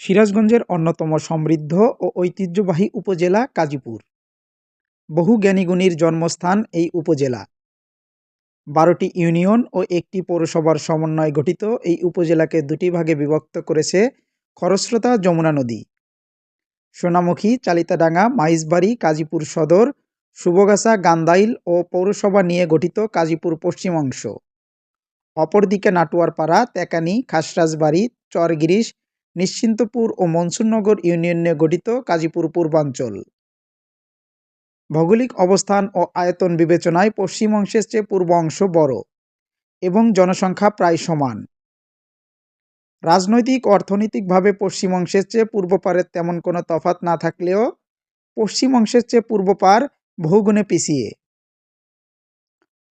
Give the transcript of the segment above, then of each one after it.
সিরাজগঞ্জের অন্যতম সমৃদ্ধ ও ঐতিহ্যবাহী উপজেলা কাজীপুর। বহু জ্ঞানীগুণীর জন্মস্থান এই উপজেলা। বারোটি ইউনিয়ন ও একটি পৌরসভার সমন্বয়ে গঠিত এই উপজেলাকে দুটি ভাগে বিভক্ত করেছে খরস্রোতা যমুনা নদী। সোনামুখী, চালিতাডাঙ্গা, মাইজবাড়ি, কাজীপুর সদর শুভগাছা গান্দাইল ও পৌরসভা নিয়ে গঠিত কাজীপুর পশ্চিম অংশ অপরদিকে নাটুয়ারপাড়া, তেকানি, খাসরাজবাড়ি, চরগিরিশ নিশ্চিন্তপুর ও মনসুরনগর ইউনিয়ন নিয়ে গঠিত কাজীপুর পূর্বাঞ্চল। ভৌগোলিক অবস্থান ও আয়তন বিবেচনায় পশ্চিম অংশের চেয়ে পূর্ব অংশ বড় এবং জনসংখ্যা প্রায় সমান। রাজনৈতিক, অর্থনৈতিকভাবে পশ্চিম অংশের চেয়ে পূর্ব পারের তেমন কোনো তফাত না থাকলেও পশ্চিম অংশের চেয়ে পূর্ব পার বহুগুণে পিছিয়ে।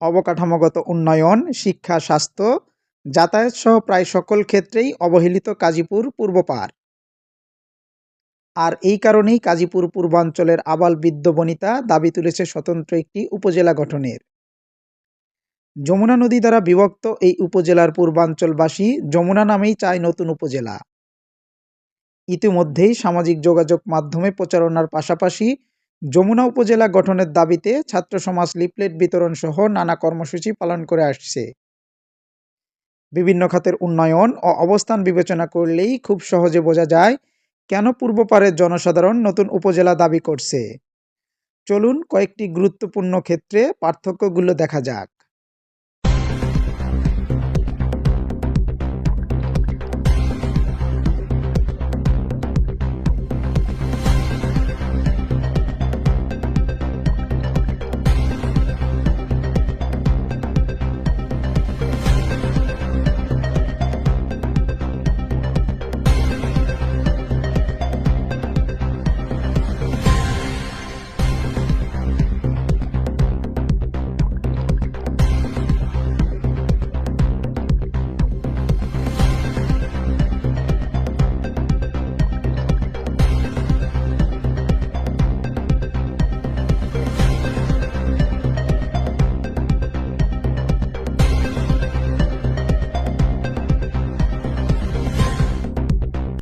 অবকাঠামোগত উন্নয়ন, শিক্ষা, স্বাস্থ্য যাতায়াত সহ প্রায় সকল ক্ষেত্রেই অবহেলিত কাজীপুর পূর্ব পার। আর এই কারণেই কাজীপুর পূর্বাঞ্চলের আবাল বৃদ্ধ বনিতা দাবি তুলেছে স্বতন্ত্র একটি উপজেলা গঠনের। যমুনা নদী দ্বারা বিভক্ত এই উপজেলার পূর্বাঞ্চলবাসী যমুনা নামেই চায় নতুন উপজেলা। ইতিমধ্যেই সামাজিক যোগাযোগ মাধ্যমে প্রচারণার পাশাপাশি যমুনা উপজেলা গঠনের দাবিতে ছাত্র সমাজ লিফলেট বিতরণ সহ নানা কর্মসূচি পালন করে আসছে। বিভিন্ন খাতের উন্নয়ন ও অবস্থান বিবেচনা করলেই খুব সহজে বোঝা যায় কেন পূর্বপারের জনসাধারণ নতুন উপজেলা দাবি করছে। চলুন কয়েকটি গুরুত্বপূর্ণ ক্ষেত্রে পার্থক্যগুলো দেখা যাক।